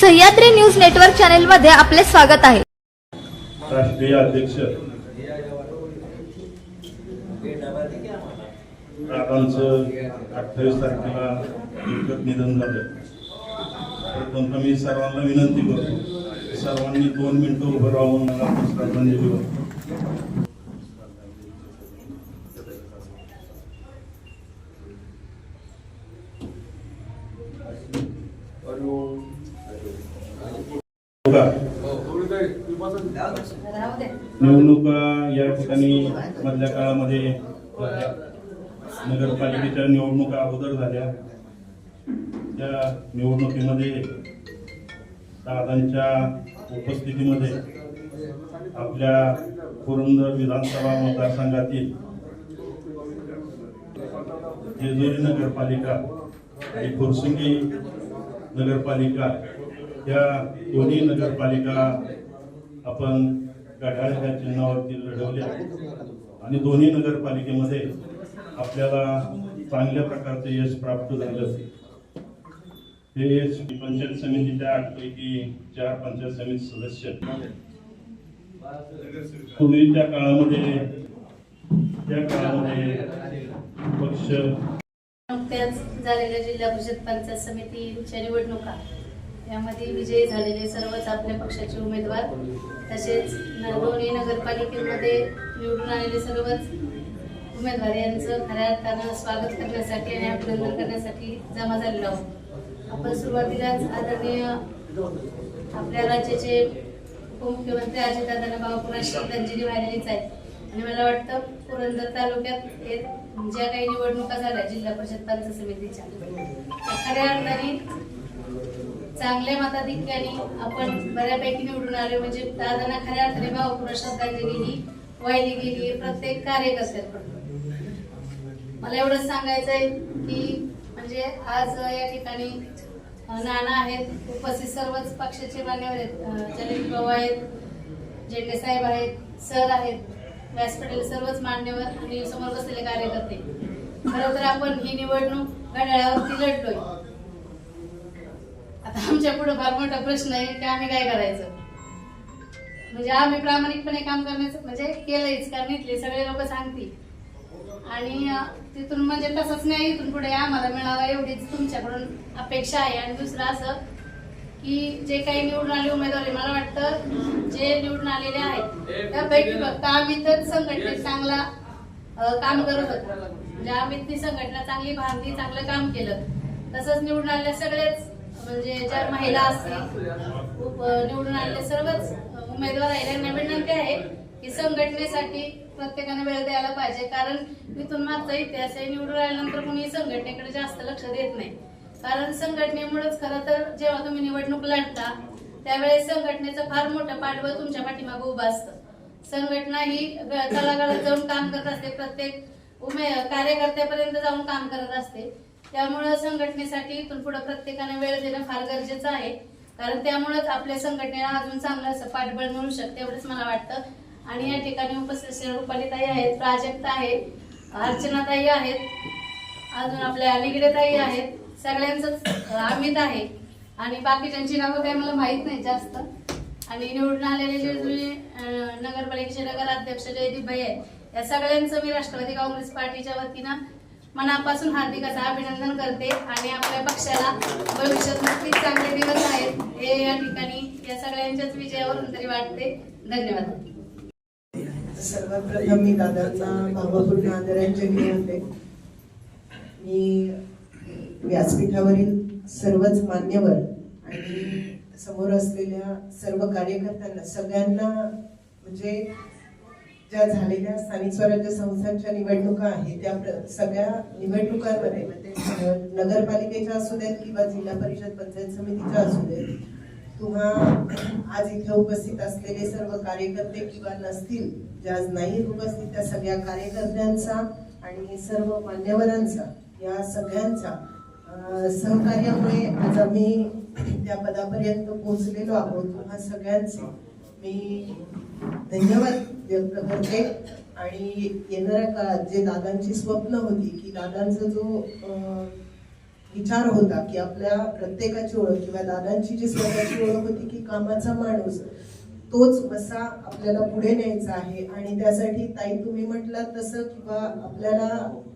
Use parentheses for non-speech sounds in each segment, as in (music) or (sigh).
Sahyadri news network channel मध्ये आपले स्वागत आहे. राष्ट्रीय अध्यक्ष. दादांचं अठ्ठावीस तारखेला दुःखद निधन झालं. प्रथम मी सर्वांना विनंती करतो सर्वांनी दोन मिनिटं उभं राहून मला श्रद्धांजली वाटतो निवडणुका या ठिकाणी मधल्या काळामध्ये नगरपालिकेच्या निवडणुका अगोदर झाल्या. त्या निवडणुकीमध्ये दादांच्या उपस्थितीमध्ये आपल्या पुरंदर विधानसभा मतदारसंघातील जेजुरी नगरपालिका आणि फुरसुंगी नगरपालिका या दोन्ही नगरपालिका आपण गडाळ चिन्हावरती लढवल्या आणि दोन्ही नगरपालिकेमध्ये आपल्याला चांगल्या प्रकारचे यश प्राप्त झालं. हे यश पंचायत समितीच्या आठपैकी चार पंचायत समिती सदस्य पूर्वीच्या काळामध्ये त्या काळामध्ये पक्ष नुकत्याच झालेल्या जिल्हा परिषद पंचायत समितीच्या निवडणुका यामध्ये विजयी झालेले सर्वच आपल्या पक्षाचे उमेदवार तसेच न- नगरपालिकेमध्ये निवडून आलेले सर्वच उमेदवार यांचं खऱ्या अर्थानं स्वागत करण्यासाठी आणि अभिनंदन करण्यासाठी जमा झालेलो आहोत. आपण सुरुवातीलाच आदरणीय आपल्या राज्याचे उपमुख्यमंत्री अजितदादांना भावपूर्ण श्रद्धांजली वाहिलेलीच आहे आणि मला वाटतं पुरंदर तालुक्यात हे ज्या काही निवडणुका झाल्या जिल्हा परिषद पंच समितीच्या खऱ्या अर्थाने चांगल्या मताधिक्याने आपण बऱ्यापैकी निवडून आलो. म्हणजे दादांना खऱ्या अर्थाने भावपूर्ण श्रद्धांजली ही वाहिली गेली प्रत्येक कार्यकर्त्याकडून मला एवढंच सांगायचं आहे की म्हणजे आज या ठिकाणी नाना आहेत उपस्थित सर्वच पक्षाचे मान्यवर आहेत. अ, भाऊ आहेत जेटे साहेब आहेत सर आहेत व्यासपीठाला सर्वच मान्यवर आणि समोर बसलेले कार्यकर्ते. खरं तर आपण ही निवडणूक घड्याळावरती लढलोय. आता आमच्या पुढे फार मोठा प्रश्न आहे की आम्ही काय करायचं? म्हणजे आम्ही प्रामाणिकपणे काम करण्याचं म्हणजे केलंयच कारण इथले सगळे लोक सांगतील. आणि तिथून म्हणजे तसंच नाही इथून पुढे आम्हाला मिळावा एवढीच तुमच्याकडून अपेक्षा आहे. आणि दुसरं असं की जे काही निवडून आले उमेदवार मला वाटतं जे निवडून आलेले आहेत त्यापैकी फक्त आम्ही तर संघटनेत चांगला काम करत होतो. म्हणजे आम्ही ती संघटना चांगली बांधली चांगलं काम केलं. तसंच निवडून आलेल्या सगळेच म्हणजे ज्या महिला असतील निवडून आलेले सर्वच उमेदवार आहे विनंती आहे की संघटनेसाठी प्रत्येकाने वेळ द्यायला पाहिजे. कारण इथून मागचा इतिहास आहे निवडून आल्यानंतर कोणी संघटनेकडे जास्त लक्ष देत नाही. कारण संघटनेमुळेच खरं तर जेव्हा तुम्ही निवडणूक लढता त्यावेळेस संघटनेचं फार मोठं पाठबळ तुमच्या पाठीमागं उभं असतं. संघटना ही तळागाळात जाऊन काम करत असते. प्रत्येक उमे कार्यकर्त्यापर्यंत जाऊन काम करत असते. त्यामुळं संघटनेसाठी इथून पुढे प्रत्येकाने वेळ देणं फार गरजेचं आहे. कारण त्यामुळेच आपल्या संघटनेला अजून चांगलं असं पाठबळ मिळू शकते एवढंच मला वाटतं. आणि या ठिकाणी उपस्थित रुपालीताई आहेत प्राजक्ता आहे अर्चनाताई आहेत अजून आपल्या निगडेताई आहेत सगळ्यांचंच अमित आहे. आणि बाकीच्यांची नावं काही मला माहीत नाही जास्त. आणि निवडून आलेले जे जुने नगरपालिकेचे नगराध्यक्ष जयदीप भाई आहेत या सगळ्यांचं मी राष्ट्रवादी काँग्रेस पार्टीच्या वतीनं मनापासून हार्दिक असं अभिनंदन करते आणि आपल्या पक्षाला भविष्यात नक्कीच चांगले दिवस आहेत. हे या ठिकाणी या सगळ्यांच्याच विजयावरून तरी वाटते. धन्यवाद. सर्वप्रथम मी दादांना बाबापूर्ण आदरांजली होते मी व्यासपीठावरील सर्वच मान्यवर आणि समोर असलेल्या सर्व कार्यकर्त्यांना सगळ्यांना म्हणजे ज्या झालेल्या स्थानिक स्वराज्य संस्थांच्या निवडणुका आहेत त्या प्र- सगळ्या निवडणुकांमध्ये म्हणजे नगरपालिकेच्या असू देत किंवा जिल्हा परिषद पंचायत समितीच्या असू देत किंवा आज इथे उपस्थित असलेले सर्व कार्यकर्ते किंवा नसतील ज्या आज नाही उपस्थित त्या सगळ्या कार्यकर्त्यांचा आणि सर्व मान्यवरांचा या सगळ्यांचा सहकार्यामुळे आज आम्ही त्या पदापर्यंत पोहोचलेलो आहोत. तुम्हा सगळ्यांचे मी धन्यवाद व्यक्त आणि येणाऱ्या काळात जे दादांची स्वप्न होती की दादांचा जो विचार होता की आपल्या प्रत्येकाची ओळख किंवा दादांची जी स्वतःची ओळख होती की कामाचा माणूस तोच वसा आपल्याला पुढे न्यायचा आहे. आणि त्यासाठी ताई तुम्ही म्हटलात तसं किंवा आपल्याला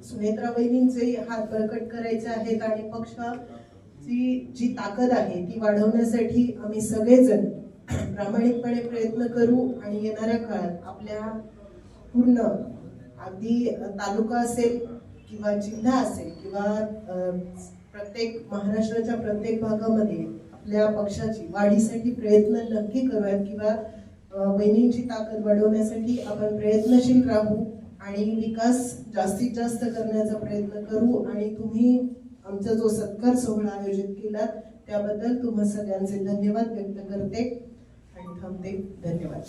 सुनेत्रा वहिनींचे हात बळकट करायचे आहेत आणि पक्षाची जी ताकद आहे ती वाढवण्यासाठी आम्ही सगळेजण प्रामाणिकपणे प्रयत्न करू आणि येणाऱ्या काळात आपल्या पूर्ण अगदी तालुका असेल किंवा जिल्हा असेल किंवा प्रत्येक महाराष्ट्राच्या प्रत्येक भागामध्ये आपल्या पक्षाची वाढीसाठी प्रयत्न नक्की करूयात किंवा अ, वहिनींची ताकद वाढवण्यासाठी आपण प्रयत्नशील राहू आणि विकास जास्तीत जास्त करण्याचा प्रयत्न करू आणि तुम्ही आमचा जो सत्कार सोहळा आयोजित केला त्याबद्दल तुम्हा सगळ्यांचे धन्यवाद व्यक्त करते. थांबते. धन्यवाद.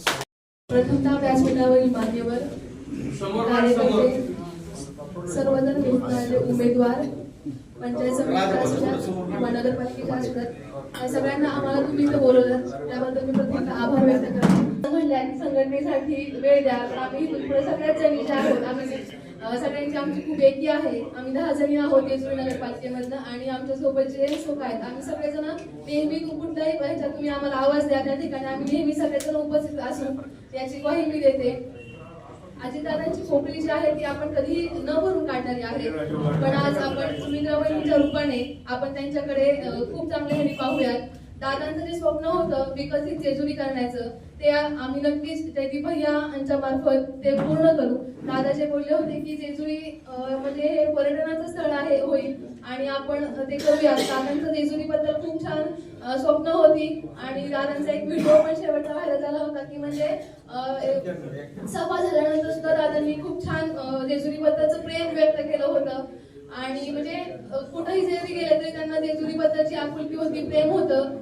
प्रथमतः व्यासपीठावरील मान्यवर. कार्यकर्ते सर्वजण आलेले उमेदवार. पंचायत नगरपालिकेचे असतात या सगळ्यांना आम्हाला तुम्ही इथं बोलवलं. त्याबद्दल मी प्रथमतः आभार व्यक्त करते. संघटनेसाठी वेळ द्या आम्ही पुढे सगळ्याच जणी आहोत. आम्ही सगळ्यांची आमची खूप एकी आहे. आम्ही दहा जणी आहोत येसुरी नगरपालिकेमधनं आणि आमच्यासोबत जे सुख आहेत आम्ही सगळेजण नेहमी कुठल्याही ह्याच्यात तुम्ही आम्हाला आवाज द्या त्या ठिकाणी आम्ही नेहमी सगळेजण उपस्थित असू याची ग्वाही मी देते. अजितदादांची खोकली जी आहे ती आपण कधी न भरून काढणारी आहे. पण आज आपण सुमित्राबाईंच्या रूपाने आपण त्यांच्याकडे खूप चांगले ह्याने पाहूयात. दादांचं जे स्वप्न होतं विकसित जेजुरी करण्याचं ते आम्ही नक्कीच जयदीप भैया यांच्या मार्फत ते पूर्ण करू. दादा जे बोलले होते की जेजुरी म्हणजे हे पर्यटनाचं स्थळ आहे होईल. आणि आपण ते करूया. दादांचं जेजुरी बद्दल खूप छान स्वप्न होती. आणि दादांचा एक व्हिडिओ पण शेवटचा व्हायरल झाला होता की म्हणजे सभा झाल्यानंतर सुद्धा दादांनी खूप छान जेजुरी बद्दलचं प्रेम व्यक्त केलं होतं. आणि म्हणजे कुठेही कुठंही जरी गेले तरी त्यांना जेजुरी बद्दलची आपुलकी होती प्रेम होतं.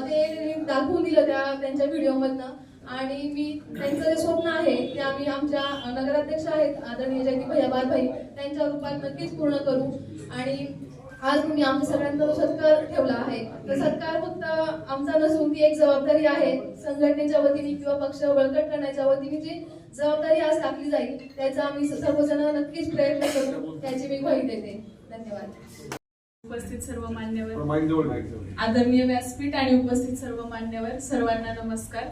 ते दाखवून दिलं त्या त्यांच्या व्हिडिओ मधनं आणि मी त्यांचं जे स्वप्न आहे ते आम्ही आमच्या नगराध्यक्ष आहेत आदरणीय जगदीप भैया बालभाई त्यांच्या रूपात नक्कीच पूर्ण करू. आणि आज तुम्ही आमच्या सगळ्यांचा जो सत्कार ठेवला आहे तर सत्कार फक्त आमचा नसून ती एक जबाबदारी आहे. संघटनेच्या वतीने किंवा पक्ष बळकट करण्याच्या वतीने जी जबाबदारी आज टाकली जाईल त्याचा आम्ही सर्वजण नक्कीच प्रयत्न करू (laughs) त्याची मी ग्वाही देते. धन्यवाद. उपस्थित सर्व मान्यवर. आदरणीय व्यासपीठ आणि उपस्थित सर्व मान्यवर सर्वांना नमस्कार.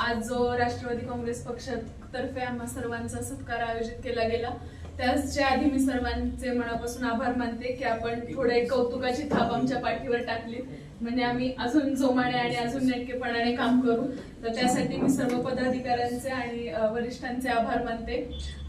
आज जो राष्ट्रवादी काँग्रेस पक्षातर्फे आम्हा सर्वांचा सत्कार आयोजित केला गेला त्याच्या आधी मी सर्वांचे मनापासून आभार मानते की आपण थोडं एक कौतुकाची थाप आमच्या पाठीवर टाकली म्हणजे आम्ही अजून जोमाने आणि अजून नेटकेपणाने काम करू. तर त्यासाठी मी सर्व पदाधिकाऱ्यांचे आणि वरिष्ठांचे आभार मानते.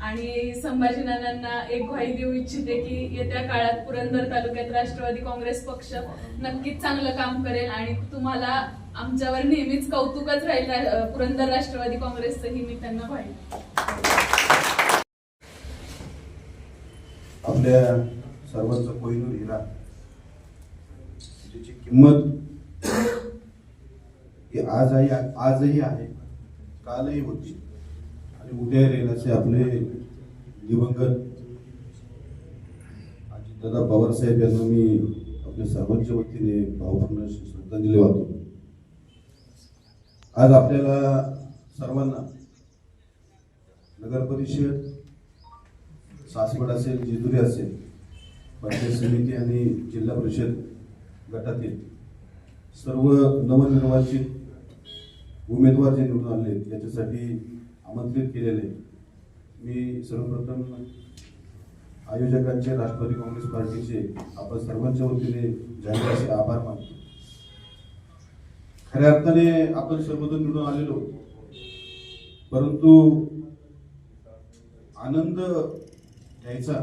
आणि संभाजीनानांना एक ग्वाही देऊ इच्छिते की येत्या काळात पुरंदर तालुक्यात राष्ट्रवादी काँग्रेस पक्ष नक्कीच चांगलं काम करेल आणि तुम्हाला आमच्यावर नेहमीच कौतुकच राहील पुरंदर राष्ट्रवादी काँग्रेसचं ही मी त्यांना ग्वाही आपल्या सर्वांचं कोहिनूर हिरा गोष्टीची किंमत ही आज आहे आजही आहे. कालही होती. आणि उद्या राहील असे आपले दिवंगत दादा पवारसाहेब यांना मी आपल्या सर्वांच्या वतीने भावपूर्ण श्रद्धांजली वाहतो. आज आपल्याला सर्वांना नगर परिषद सासवड असेल जेजुरी असेल पंचायत समिती आणि जिल्हा परिषद गटातील सर्व नवनिर्वाचित उमेदवार जे निवडून आले याच्यासाठी आमंत्रित केलेले मी सर्वप्रथम आयोजकांचे राष्ट्रवादी काँग्रेस पार्टीचे आपण सर्वांच्या वतीने जाहीर असे आभार मानतो. खऱ्या अर्थाने आपण सर्वजण निवडून आलेलो परंतु आनंद घ्यायचा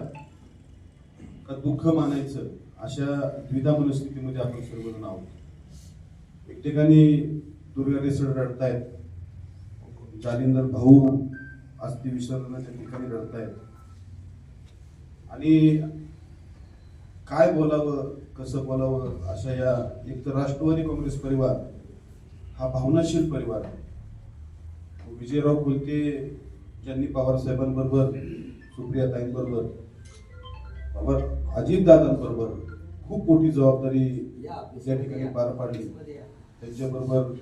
का दुःख मानायचं? अशा द्विधा मनस्थितीमध्ये आपण सर्वजण आहोत. एक ठिकाणी दुर्गा रेसड रडतायत जालिंदर भाऊ अस्थि विसर्जनाच्या ठिकाणी रडतायत. आणि काय बोलावं कसं बोलावं अशा या एक तर राष्ट्रवादी काँग्रेस परिवार हा भावनाशील परिवार आहे. विजयराव कोलते ज्यांनी पवारसाहेबांबरोबर सुप्रियाताईंबरोबर बाबा अजितदादांबरोबर खूप मोठी जबाबदारी या ठिकाणी पार पाडली. त्यांच्याबरोबर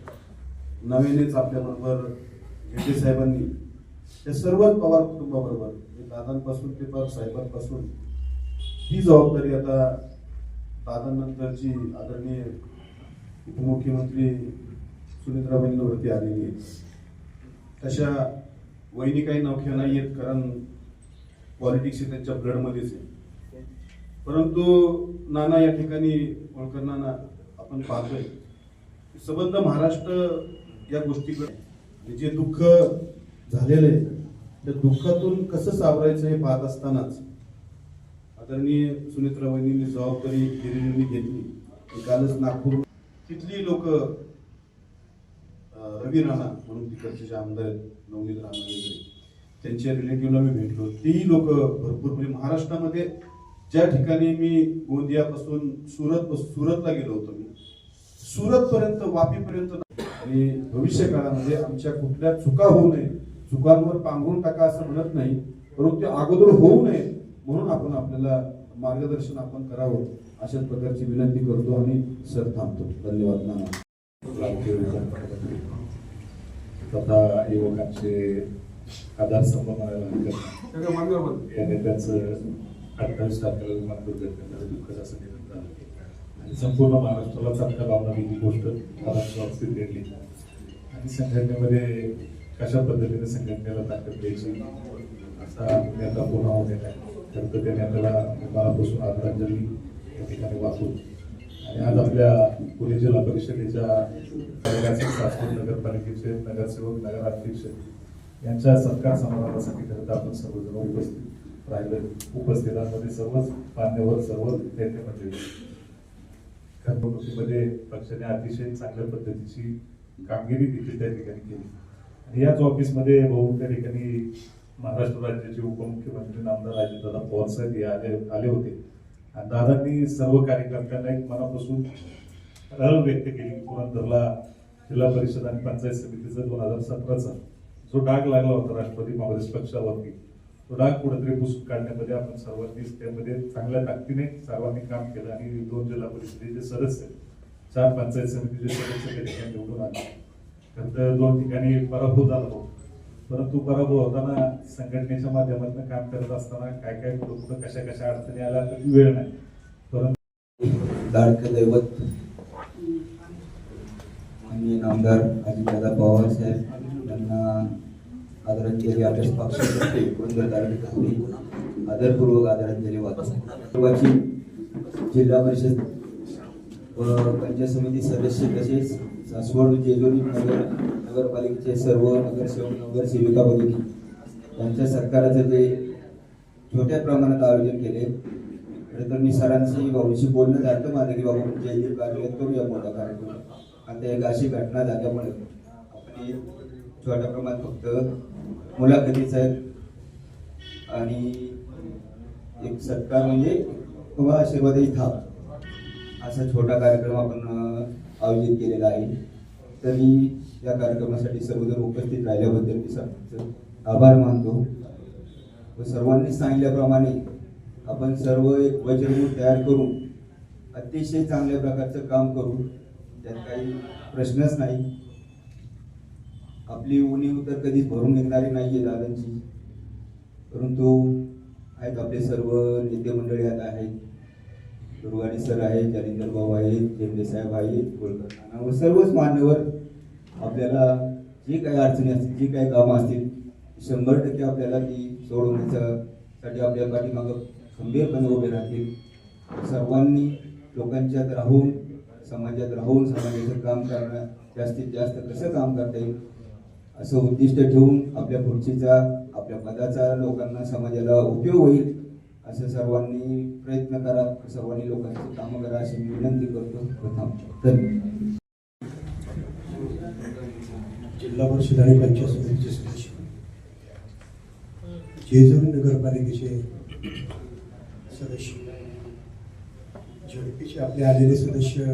नव्यानेच आपल्याबरोबर घेते साहेबांनी त्या सर्वच पवार कुटुंबाबरोबर म्हणजे दादांपासून ते पवार साहेबांपासून ही जबाबदारी आता दादांनंतरची आदरणीय उपमुख्यमंत्री सुनित्राबाईंवरती आलेली आहे तशा वहिनी काही नवख्या नाही आहेत कारण पॉलिटिक्स हे त्यांच्या ब्लडमध्येच आहे. परंतु नाना या ठिकाणी होळकर नाना आपण पाहतोय. संबंध महाराष्ट्र या गोष्टीकडे जे दुःख झालेलं आहे त्या दुःखातून कसं सावरायचं हे पाहत असतानाच आदरणीय सुनित्रा वहिनींनी जबाबदारी गिरिजींनी घेतली. कालच नागपूर तिथली लोक रवी राणा म्हणून तिकडचे जे आमदार आहेत नवनीत राणा वगैरे त्यांच्या रिलेटिव्हला मी भेटलो. तेही लोक भरपूर म्हणजे महाराष्ट्रामध्ये ज्या ठिकाणी मी गोंदियापासून सुरत सुरतला गेलो होतो मी सुरत पर्यंत वापीपर्यंत आणि भविष्य काळामध्ये आमच्या कुठल्या चुका होऊ नये चुकांवर पांघरून टाका असं म्हणत नाही परंतु अगोदर होऊ नये म्हणून आपण आपल्याला मार्गदर्शन आपण करावं अशाच प्रकारची विनंती करतो आणि सर थांबतो. धन्यवाद नाना. तथा युवकांचे आधारस्तंभ. या नेत्यांचं अठ्ठावीस तारखेला विमान दुर्घटनेमध्ये दुःखद असं निधन झालं आणि संपूर्ण महाराष्ट्राला चांगल्या भावना ही गोष्ट महाराष्ट्र बाबतीत घडली आणि संघटनेमध्ये कशा पद्धतीने संघटनेला ताकद द्यायची असा नेता पुन्हा होणे नाही खरं तर त्या नेत्याला मनापासून आदरांजली या ठिकाणी वाचू आणि आज आपल्या पुणे जिल्हा परिषदेच्या नगराचे शासकीय नगरपालिकेचे नगरसेवक नगराध्यक्ष यांच्या सत्कार समारंभासाठी खरं तर आपण सर्वजण उपस्थित राहिले. उपस्थितांमध्ये सर्वच मान्यवर सर्व नेते मंडळी. कर्मकृतीमध्ये पक्षाने अतिशय चांगल्या पद्धतीची कामगिरी देखील त्या ठिकाणी केली. आणि याच ऑफिसमध्ये भाऊ त्या ठिकाणी महाराष्ट्र राज्याचे उपमुख्यमंत्री नामदार अजितदादा पवार साहेब हे आले आले होते. आणि दादांनी सर्व कार्यकर्त्यांना एक मनापासून रळ व्यक्त केली की पुरंदरला जिल्हा परिषद आणि पंचायत समितीचा दोन हजार सतराचा जो डाग लागला होता राष्ट्रवादी काँग्रेस पक्षावरती तो डाग कुठेतरी पुसून काढण्यामध्ये आपण सर्वांनीच त्यामध्ये चांगल्या ताकदीने सर्वांनी काम केलं आणि दोन जिल्हा परिषदेचे सदस्य चार पंचायत समितीचे सदस्य त्या ठिकाणी निवडून आले. तर दोन ठिकाणी पराभव झाला होता परंतु पराभव होताना संघटनेच्या माध्यमातून काम करत असताना काय काय कुठं कुठं कशा कशा अडचणी आल्या तर वेळ नाही. परंतु लाडकं दैवत. माननीय नामदार अजितदादा पवार साहेब आदरांजली आपल्या पुरंदर आदरपूर्वक आदरांजली वाचवाची जिल्हा परिषद व पंचायत समिती सदस्य तसेच सासवड जेजुरी नगर नगरपालिकेचे सर्व नगरसेवक नगरसेविका भगिनी त्यांच्या सरकाराचं जे छोट्या प्रमाणात आयोजन केले खरं तर मी सरांशी भाऊशी बोलणं झालं माझं की बाबा जयदीप कार्यक्रम करूया मोठा कार्यक्रम आता एक अशी घटना झाल्यामुळे आपण छोट्या प्रमाणात फक्त मुलाखतीचा एक आणि एक सत्कार म्हणजे किंवा आशीर्वादही थाप असा छोटा कार्यक्रम आपण आयोजित केलेला आहे. तरी या कार्यक्रमासाठी सर्वजण उपस्थित राहिल्याबद्दल मी सर्वांचं आभार मानतो. व सर्वांनी सांगितल्याप्रमाणे आपण सर्व एक वचनमूळ तयार करून अतिशय चांगल्या प्रकारचं काम करू त्यात काही प्रश्नच नाही. आपली उणीव तर कधीच भरून निघणारी नाही आहे दादांची. परंतु आहेत आपले सर्व नेते मंडळी आता आहेत. दुर्गाणी सर आहेत जालिंदर भाऊ आहेत जेंडे साहेब आहेत गोळकर व सर्वच मान्यवर आपल्याला जी काही अडचणी असतील जी काही कामं असतील शंभर टक्के आपल्याला ती सोडवण्यासाठी आपल्या पाठीमागं खंबीरपणे उभे राहतील. सर्वांनी लोकांच्यात राहून समाजात राहून समाजाचं काम करणं जास्तीत जास्त कसं काम करता येईल असं उद्दिष्ट ठेवून आपल्या खुर्चीचा आपल्या पदाचा लोकांना समाजाला उपयोग होईल असं सर्वांनी प्रयत्न करा. सर्वांनी लोकांची कामं करा अशी मी विनंती करतो. प्रथम धन्यवाद. जिल्हा परिषद आणि पंचायत समितीचे सदस्य. जेजुरी नगरपालिकेचे सदस्य. झडपीचे आपले आलेले सदस्य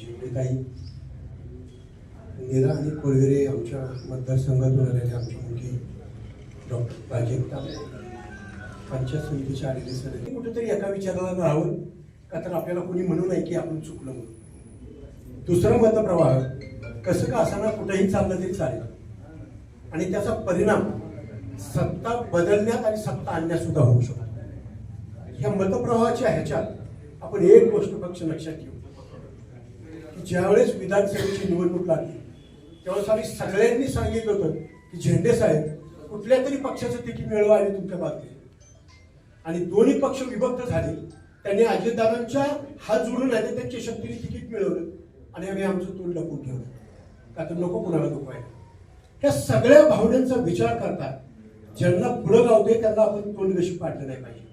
झेंडेताई नेरा आणि कोळगेरे आमच्या मतदारसंघातून आलेले आमची मुलगी डॉक्टर प्राजक्ता पंचायत समितीच्या आलेले सदस्य. कुठेतरी एका विचाराला राहावं का तर आपल्याला कोणी म्हणू नाही की आपण चुकलं म्हणून. दुसरा मतप्रवाह कसं का असताना कुठेही चाललं तरी चालेल. आणि त्याचा परिणाम सत्ता बदलण्यात आणि सत्ता आणण्यात सुद्धा होऊ शकतो. ह्या मतप्रवाहाच्या ह्याच्यात आपण एक गोष्ट पक्ष लक्षात घेऊ. की ज्यावेळेस विधानसभेची निवडणूक लागली तेव्हा आम्ही सगळ्यांनी सांगितलं होतं की झेंडे साहेब कुठल्या तरी पक्षाचं तिकीट मिळवा आणि तुमच्या बाजूने आणि दोन्ही पक्ष विभक्त झाले. त्यांनी अजितदादांच्या हात जोडून आले त्यांच्या शक्तीने तिकीट मिळवलं आणि आम्ही आमचं तोंड लपून ठेवलं. का तर नको कुणाला दुखवायला ह्या सगळ्या भावनांचा विचार करता ज्यांना पुढं गावते त्यांना आपण तोंड कशी पाडलं नाही पाहिजे.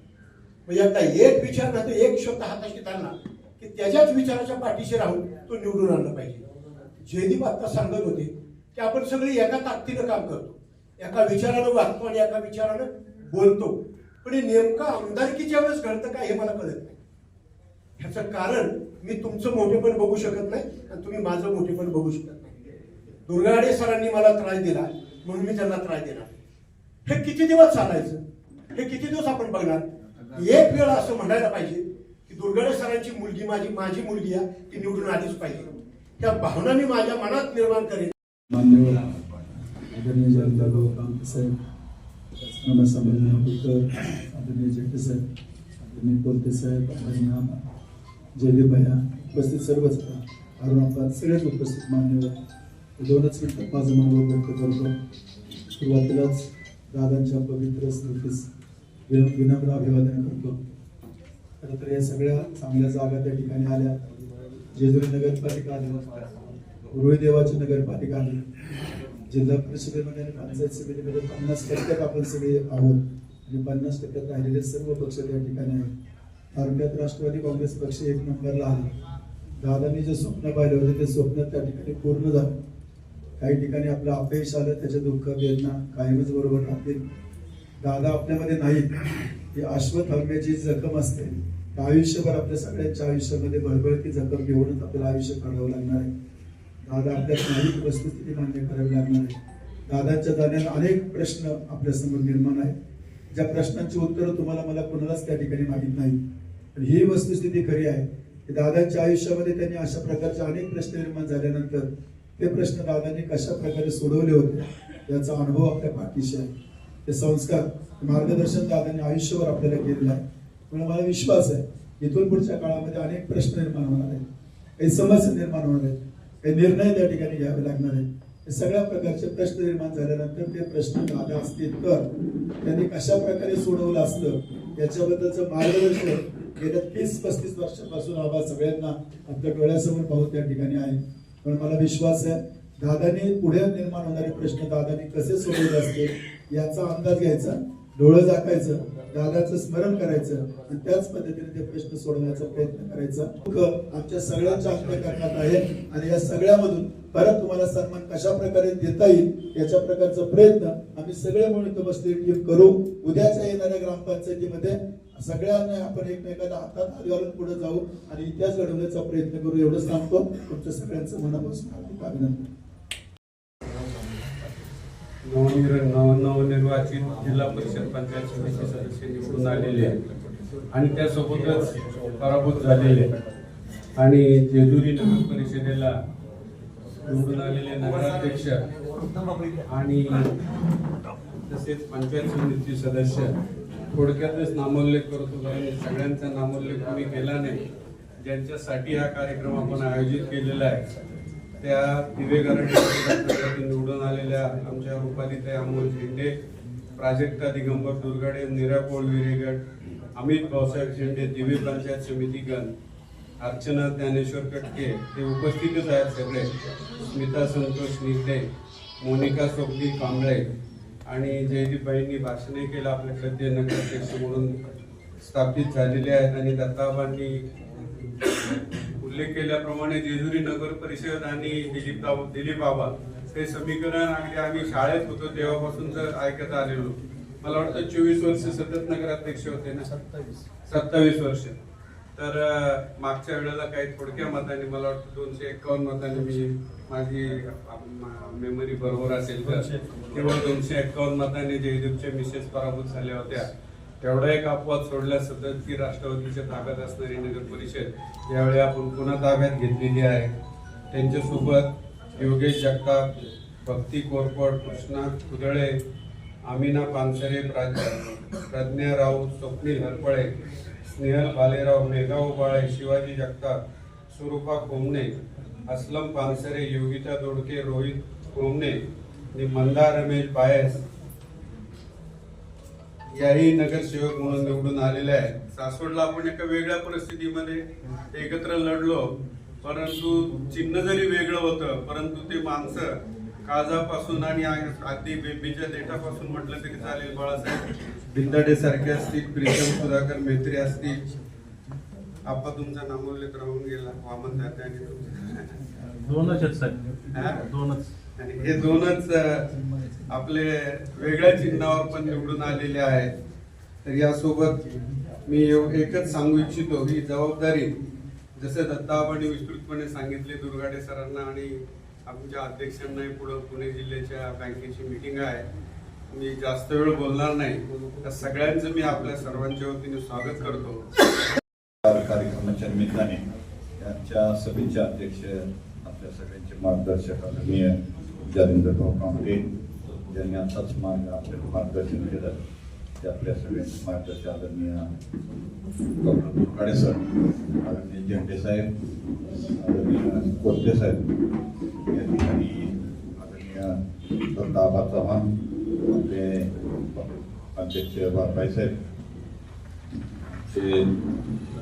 म्हणजे आता एक विचार नाही तर एक शब्द हाताशी धरला की त्याच्याच विचाराच्या पाठीशी राहून तो निवडून आणला पाहिजे. जयदीप आत्ता सांगत होते की आपण सगळे एका ताकदीनं काम करतो. एका विचारानं वागतो आणि एका विचारानं बोलतो. पण हे नेमकं आमदारकीच्या वेळेस घडतं काय हे मला कळत नाही. ह्याचं कारण मी तुमचं मोठेपण बघू शकत नाही आणि तुम्ही माझं मोठेपण बघू शकत नाही. दुर्गाडे सरांनी मला त्रास दिला म्हणून मी त्यांना त्रास देणार हे किती दिवस चालायचं? हे किती दिवस आपण बघणार? एक वेळ असं म्हणायला पाहिजे की दुर्गाडे सरांची मुलगी माझी माझी मुलगी आहे ती निवडून आलीच पाहिजे. त्या भावना मी माझ्या मनात निर्माण करेन आदरणीय जनता कामत साहेब नाना संमेलन कुलकर आदरणीय जेठे साहेब आदरणीय कोलते साहेब आदरणीय जयदेव भैया उपस्थित सर्वच अरुण आपला सगळेच उपस्थित मान्यवर. दोनच मिनिटात माझं मनोबल व्यक्त करतो. सुरुवातीलाच दादांच्या पवित्र स्मृतीस विनम- विनम्र अभिवादन करतो. खरं तर या सगळ्या चांगल्या जागा त्या ठिकाणी आल्या. जेजुरी नगरपालिका आली उरुळी नगरपालिका आली जिल्हा परिषदेमध्ये आणि पंचायत समितीमध्ये पन्नास टक्क्यात आपण सगळे आहोत. आणि पन्नास टक्क्यात राहिलेले सर्व पक्ष त्या ठिकाणी आहेत. तालुक्यात राष्ट्रवादी काँग्रेस पक्ष एक नंबरला आहे. दादांनी जे स्वप्न पाहिलं होतं ते स्वप्न त्या ठिकाणी पूर्ण झालं. काही ठिकाणी आपलं अपयश आलं त्याचे दुःख वेदना कायमच बरोबर राहतील. दादा आपल्यामध्ये नाहीत. ही अश्वथ हरण्याची जखम असते. आयुष्यभर आपल्या सगळ्यांच्या आयुष्यामध्ये भरभरती जखम घेऊनच आपल्याला आयुष्य काढावं लागणार आहे. दादा आपल्या स्थानिक वस्तुस्थिती मान्य करावी लागणार आहे. दादांच्या जाण्याला अनेक प्रश्न आपल्यासमोर निर्माण आहेत. ज्या प्रश्नांची उत्तरं तुम्हाला मला कोणालाच त्या ठिकाणी माहीत नाही. पण ही वस्तुस्थिती खरी आहे की दादांच्या आयुष्यामध्ये त्यांनी अशा प्रकारचे अनेक प्रश्न निर्माण झाल्यानंतर ते प्रश्न दादांनी कशा प्रकारे सोडवले होते याचा अनुभव आपल्या पाठीशी आहे. ते संस्कार मार्गदर्शन दादांनी आयुष्यभर आपल्याला केलेलं आहे. पण मला विश्वास आहे इथून पुढच्या काळामध्ये अनेक प्रश्न निर्माण होणार आहेत. काही समस्या निर्माण होणार आहेत. काही निर्णय त्या ठिकाणी घ्यावे लागणार आहेत. सगळ्या प्रकारचे प्रश्न निर्माण झाल्यानंतर ते प्रश्न दादा असतील तर त्यांनी कशा प्रकारे सोडवलं असतं याच्याबद्दलचं मार्गदर्शन गेल्या तीस पस्तीस वर्षापासून आम्हा सगळ्यांना आपल्या डोळ्यासमोर पाहून त्या ठिकाणी आहे. पण मला विश्वास आहे दादाने पुढे निर्माण होणारे प्रश्न दादाने कसे सोडवले असते याचा अंदाज घ्यायचा डोळं झाकायचं दादाचं स्मरण करायचं आणि त्याच पद्धतीने ते प्रश्न सोडवण्याचा प्रयत्न करायचा. आमच्या सगळ्यांच्या अंतकरणात आहे आणि या सगळ्यामधून परत तुम्हाला सन्मान कशा प्रकारे देता येईल याच्या प्रकारचा प्रयत्न आम्ही सगळे म्हणून इथं बसले टीम करू. उद्याच्या येणाऱ्या ग्रामपंचायतीमध्ये सगळ्यांना आपण एकमेकांना हातात हात घालून पुढे जाऊ आणि इतिहास घडवण्याचा प्रयत्न करू एवढं सांगतो. तुमच्या सगळ्यांचं मनापासून हार्दिक अभिनंदन. नवनिर नव नवनिर्वाचित जिल्हा परिषद पंचायत समिती सदस्य निवडून आलेले आहेत. आणि त्यासोबतच पराभूत झालेले आणि जेजुरी नगर परिषदेला निवडून आलेले नगराध्यक्ष आणि तसेच पंचायत समिती सदस्य थोडक्यातच नामोल्लेख करतो कारण सगळ्यांचा नामोल्लेख कोणी केला नाही ज्यांच्यासाठी हा कार्यक्रम आपण आयोजित केलेला आहे. त्या दिवेगारांनी निवडून आलेल्या आमच्या रुपालीताई अमोल झेंडे प्राजक्ता दिगंबर दुर्गाडे निरापोळ विरेगड अमित भाऊसाहेब झेंडे दिवे पंचायत समितीगण अर्चना ज्ञानेश्वर कटके ते उपस्थितच आहेत सगळे. स्मिता संतोष निगडे मोनिका सोबली कांबळे आणि जयदीपबाईंनी भाषणे केलं आपले सद्य नगराध्यक्ष म्हणून स्थापित झालेले आहेत. आणि दत्ताबांनी उल्लेख केल्याप्रमाणे जेजुरी नगर परिषद आणि दिलीप दिलीप बाबा हे समीकरण अगदी आम्ही शाळेत होतो तेव्हापासून तर ऐकत आलेलो. मला वाटतं चोवीस वर्ष सतत नगराध्यक्ष होते ना? सत्तावीस. सत्तावीस वर्ष. तर मागच्या वेळेला काही थोडक्या मताने मला वाटतं दोनशे एकावन्न मताने मी माझी मेमरी बरोबर असेल तर. केवळ दोनशे एकावन्न मताने जयदीपच्या मिसेस पराभूत झाल्या होत्या. तेवढा एक अपवाद सोडल्या सतत की राष्ट्रवादीच्या ताब्यात असणारी नगर परिषद यावेळी आपण पुन्हा ताब्यात घेतलेली आहे. त्यांच्यासोबत योगेश जगताप भक्ती कोरपड कृष्णा कुदळे आमिना पानसरे प्राज प्रज्ञा राऊत स्वप्नील हरपळे स्नेहल भालेराव मेघाऊ बाळे शिवाजी जगताप स्वरूपा कोमणे असलम पानसरे योगिता दोडके रोहित कोमणे आणि मंदा रमेश बायस याही नगरसेवक म्हणून निवडून आलेले आहेत. सासवडला आपण एका वेगळ्या परिस्थितीमध्ये एकत्र लढलो. परंतु चिन्ह जरी वेगळं होतं परंतु ते माणसं काळजापासून आणि अगदी बेबीच्या देठापासून म्हटलं तरी चालेल. बाळासाहेब बिंदाडे सारखे असतील प्रीतम सुधाकर मेत्रे असतील. आपा तुमचा नामोल्लेख राहून गेला. वामन दाते आणि दोनच आहेत साहेब. हा? दोनच. हे दोनच आपले वेगळ्या चिन्हावर पण निवडून आलेले आहेत. तर यासोबत मी एकच सांगू इच्छितो ही जबाबदारी जसे दत्ताबानी विस्तृतपणे सांगितले दुर्गाडे सरांना आणि आमच्या अध्यक्षांनाही पुढं पुणे जिल्ह्याच्या बँकेची मिटिंग आहे. मी जास्त वेळ बोलणार नाही. त्या सगळ्यांचं मी आपल्या सर्वांच्या वतीने स्वागत करतो. कार्यक्रमाच्या निमित्ताने यांच्या सभेचे अध्यक्ष आपल्या सगळ्यांचे मार्गदर्शक आदरणीय जालिंदरभाऊ कांबळे ज्यांनी आताच मार्ग आपल्याला मार्गदर्शन केलं ते आपल्या सगळ्यांचे मार्गदर्शक आदरणीय डॉक्टर दुर्गाडे सर आदरणीय झेंडे साहेब आदरणीय कोलते साहेब या ठिकाणी आदरणीय दत्ताबा चव्हाण आपले अध्यक्ष बाबाई साहेब ते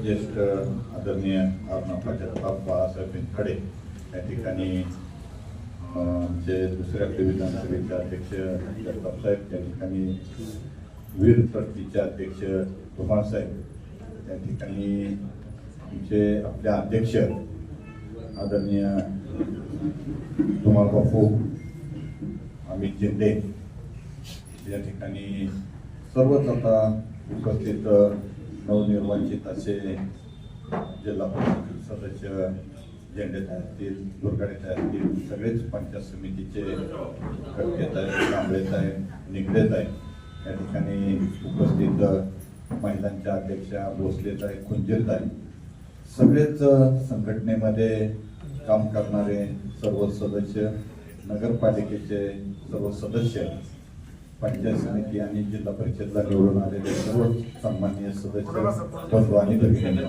ज्येष्ठ आदरणीय अर्णपाच्या बाळासाहेब बेनखडे या ठिकाणी आमचे दुसऱ्या आपले विधानसभेचे अध्यक्ष जगताप साहेब त्या ठिकाणी वीर ट्रस्टीचे अध्यक्ष धुमाळ त्या ठिकाणी आमचे आपले अध्यक्ष आदरणीय धुमाळ बापू अमित जिंदे या ठिकाणी सर्वच आता उपस्थित नवनिर्वाचित असे जिल्हा परिषद सदस्य झेंडे असतील दुर्गाडेत असतील सगळेच पंचायत समितीचे कटकेत आहेत कांबळेत आहेत निगडेत आहेत या ठिकाणी उपस्थित महिलांच्या अध्यक्षा भोसलेत आहेत खुंजेत आहेत सगळेच संघटनेमध्ये काम करणारे सर्व सदस्य नगरपालिकेचे सर्व सदस्य पंचायत समिती आणि जिल्हा परिषदला निवडून आलेले सर्व सन्माननीय सदस्य बंधू आणि भगिनी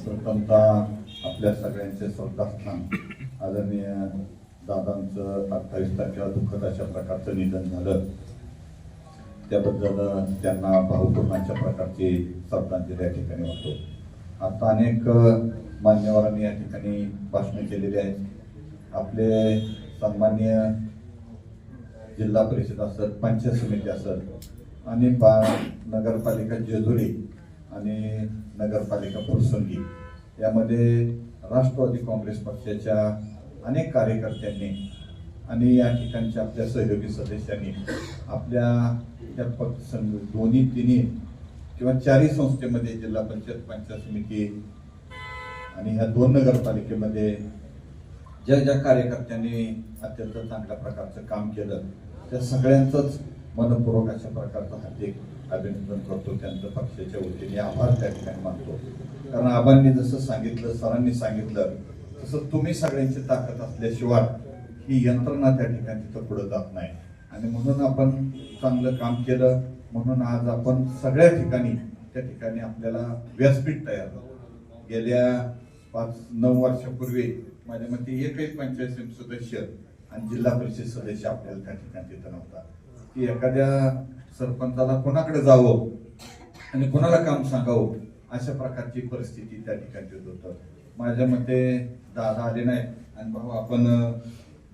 प्रथमतः आपल्या सगळ्यांचे श्रद्धास्थान आदरणीय दादांचं अठ्ठावीस तारखेला दुःखद अशा प्रकारचं निधन झालं. त्याबद्दल त्यांना भावपूर्ण अशा प्रकारची श्रद्धांजली या ठिकाणी वाटतो आता अनेक मान्यवरांनी या ठिकाणी भाषणे केलेली आहेत. आपले सन्मान्य जिल्हा परिषद असत पंचायत समिती असत आणि पा नगरपालिका जेजुरी आणि नगरपालिका फुरसंगी यामध्ये राष्ट्रवादी काँग्रेस पक्षाच्या अनेक कार्यकर्त्यांनी आणि या ठिकाणच्या आपल्या सहयोगी सदस्यांनी आपल्या त्या पक्ष दोन्ही तिन्ही किंवा चारही संस्थेमध्ये जिल्हा पंचायत पंचायत समिती आणि ह्या दोन नगरपालिकेमध्ये ज्या ज्या कार्यकर्त्यांनी अत्यंत चांगल्या प्रकारचं काम केलं त्या सगळ्यांचंच मनपूर्वक अशा प्रकारचं हार्दिक अभिनंदन करतो त्यांचं पक्षाच्या वतीने. आभार त्या ठिकाणी मानतो. कारण आबांनी जसं सांगितलं सरांनी सांगितलं तसं तुम्ही सगळ्यांची ताकद असल्याशिवाय ही यंत्रणा त्या ठिकाणी तिथं पुढे जात नाही. आणि म्हणून आपण चांगलं काम केलं. म्हणून आज आपण सगळ्या ठिकाणी त्या ठिकाणी आपल्याला व्यासपीठ तयार झालं. गेल्या पाच नऊ वर्षापूर्वी माझ्या मते एकही पंचायत समिती सदस्य आणि जिल्हा परिषद सदस्य आपल्याला त्या ठिकाणी तिथं नव्हता. की एखाद्या सरपंचाला कोणाकडे जावं आणि कोणाला काम सांगावं अशा प्रकारची परिस्थिती त्या ठिकाणी येत होतं. माझ्या मते दादा आले नाही आणि भाऊ आपण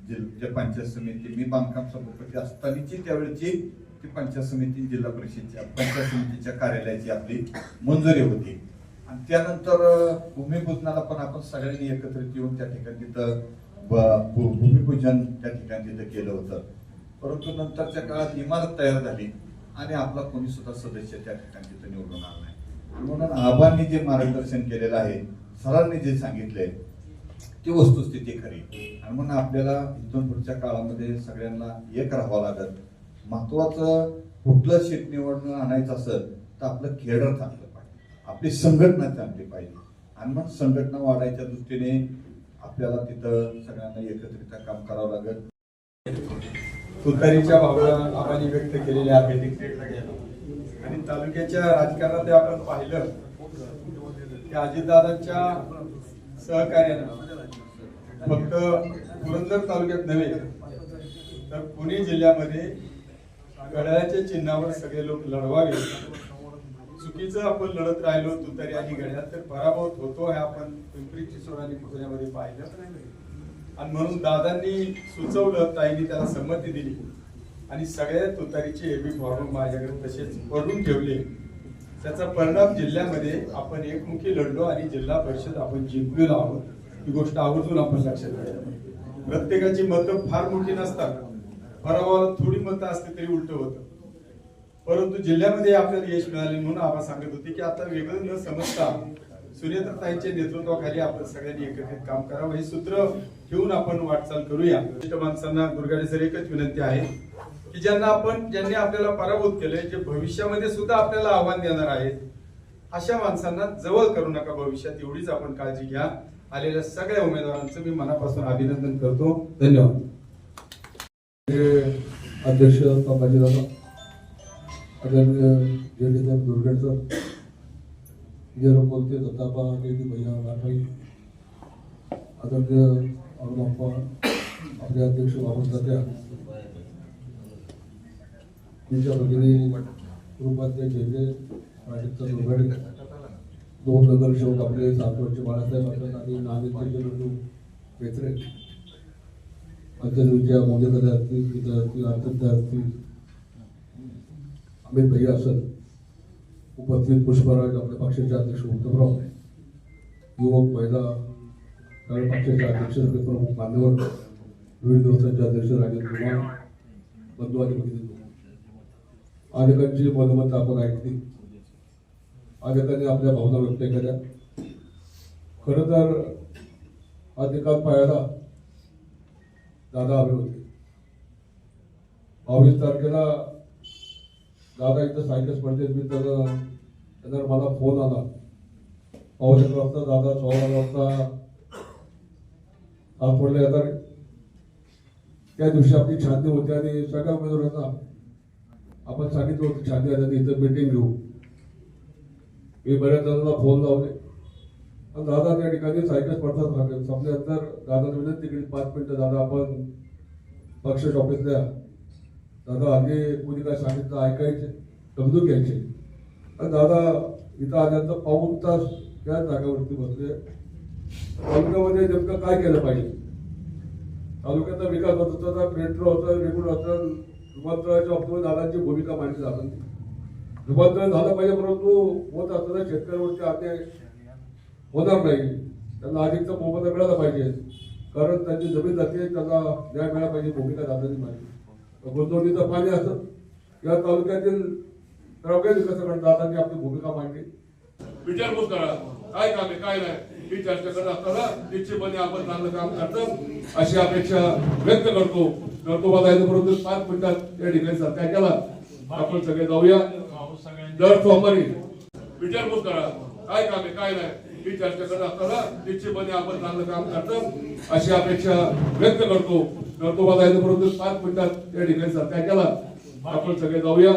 जिल्हा पंचायत समिती मी बांधकाम सभापती असतानाची त्यावेळेची ती पंचायत समिती जिल्हा परिषदच्या पंचायत समितीच्या कार्यालयाची आपली मंजुरी होती. आणि त्यानंतर भूमिपूजनाला पण आपण सगळ्यांनी एकत्रित येऊन त्या ठिकाणी तिथं ब- भू- भूमिपूजन त्या ठिकाणी तिथं केलं होतं. परंतु नंतरच्या काळात इमारत तयार झाली आणि आपला कोणी सुद्धा सदस्य त्या ठिकाणी तिथं निवडून आला नाही. म्हणून आबांनी जे मार्गदर्शन केलेलं आहे सरांनी जे सांगितले ती वस्तुस्थिती खरी. आणि म्हणून आपल्याला इथून पुढच्या काळामध्ये सगळ्यांना एक राहावं लागत महत्वाचं कुठलं शेत निवडणं आणायचं असेल तर आपलं खेडर चांगलं पाहिजे. आपली संघटना चांगली पाहिजे. आणि मग संघटना वाढायच्या दृष्टीने आपल्याला तिथं सगळ्यांना एकत्रित काम करावं लागेल. तुतारीच्या भावना आपण व्यक्त केलेल्या आहेत. आणि तालुक्याच्या राजकारणात आपण पाहिलं की अजितदादांच्या सहकार्यानं फक्त पुरंदर तालुक्यात नव्हे तर पुणे जिल्ह्यामध्ये घड्याळाच्या चिन्हावर सगळे लोक लढवावे. चुकीचं आपण लढत राहिलो तुतारी आणि घड्याळ तर पराभव होतो हे आपण पिंपरी चिंचवड आणि पुण्यामध्ये पाहिलं. आणि म्हणून दादांनी सुचवलं ताईंनी त्याला संमती दिली. आणि सगळ्या तुतारीचे एबी फॉर्म माझ्याकडे तसेच पडून ठेवले. त्याचा परिणाम जिल्ह्यामध्ये आपण एकमुखी लढलो आणि जिल्हा परिषद आपण जिंकलेलो आहोत. ही गोष्ट आवर्जून आपण लक्षात घ्यायला प्रत्येकाची मतं फार मोठी नसतात. पराभवाला थोडी मतं असते तरी उलट होतं. परंतु जिल्ह्यामध्ये आपल्याला यश मिळाले म्हणून आपण सांगत होते की आता वेगळं न समजता सुनेत्रताईंच्या नेतृत्वाखाली आपण सगळ्यांनी एकत्रित काम करावं. हे सूत्र ठेवून आपण वाटचाल करूया. ज्येष्ठ माणसांना दुर्गाडे सर एकच विनंती आहे की ज्यांना आपण ज्यांनी आपल्याला पराभूत केलंय जे भविष्यामध्ये सुद्धा आपल्याला आव्हान देणार आहेत अशा माणसांना जवळ करू नका. भविष्यात एवढीच आपण काळजी घ्या. आलेल्या सगळ्या उमेदवारांचं मी मनापासून अभिनंदन करतो. धन्यवाद. अध्यक्ष बाबाजीदादा आदरणीय जयदेसाहेब दुर्गेडकर सर. बोलते दत्तापा देवी भैया राठाई आदरणीय अरुणाप्पा आपले अध्यक्ष बाबा तात्या तुमच्या भगिनी उपाध्याय जयदे प्राजक्ता दुर्गडे दोन नगरसेवक आपले सातवडचे बाळासाहेब असतात आणि नांदेडचे रंजू पेत्रे विद्या मोदेकर असतील विद्यार्थी अर्थज्ञ असतील अमित भैया असत उपस्थित पुष्पराज आपल्या पक्षाचे अध्यक्ष उद्धवराव युवक महिला कारण पक्षाचे अध्यक्ष सगळे प्रमुख मान्यवर विविध दिवसांचे अध्यक्ष राजेंद्र कुमार बंधू आणि भगिनी. अनेकांची मनोमत आपण ऐकली. अनेकांनी आपल्या भावना व्यक्त केल्या. खरं तर अधिकार पाहायला दादा हवे होते. बावीस तारखेला दादा इथं साहित्य स्पर्धेत मी तर त्यानंतर मला फोन आला. पाऊस एक वाजता दादा सोळा वाजता. पडले येतात त्या दिवशी आपली छाननी होती आणि सगळ्या उमेदवारांना आपण सांगितलं होतं छाननी आल्याने इथं मीटिंग घेऊ. मी बऱ्याच जणांना फोन लावले. आणि दादा त्या ठिकाणी सायकल स्पर्धा सांगेल संपल्यानंतर दादा विनंती केली पाच मिनिटं दादा आपण पक्ष ऑफिसला दादा आगे कोणी काय सांगितलं ऐकायचे समजून घ्यायचे. आणि दादा इथं आल्यानंतर पाऊन तास त्या जागेवरती बसले. तालुक्यामध्ये नेमकं काय केलं पाहिजे? तालुक्याचा विकास होत होता मेट्रो होतं रेगुलर होतं रुपांतराच्या बाबतीत दादांची भूमिका मांडली जात होती. झालं पाहिजे परंतु होत असताना शेतकऱ्यावरती अन्याय होणार नाही. त्यांना अधिकचा मोबदला मिळाला पाहिजे. कारण त्यांची जमीन जाते त्यांना न्याय मिळाला पाहिजे भूमिका दादांनी मांडली. गुंतवणुकीचं पाणी असत या तालुक्यातील सगळ्या विकासाकडे दादांनी आपली भूमिका मांडली. विचारपूस करा. काय काम आहे काय नाही? ही चर्चा करत असताना निश्चितपणे आपण चांगलं काम करतो अशी अपेक्षा व्यक्त करतो. करतो मला याचं परंतु पाच मिनिटात या ठिकाणी सत्कार केला. आपण सगळे जाऊया. दर सोमवारी. विचारपूस करा. काय काम आहे काय नाही? ही चर्चा करत असताना निश्चितपणे आपण चांगलं काम करतो. अशी अपेक्षा व्यक्त करतो. करतो जायचं परंतु पाच मिनिटात या ठिकाणी सत्कार केला. आपण सगळे जाऊया.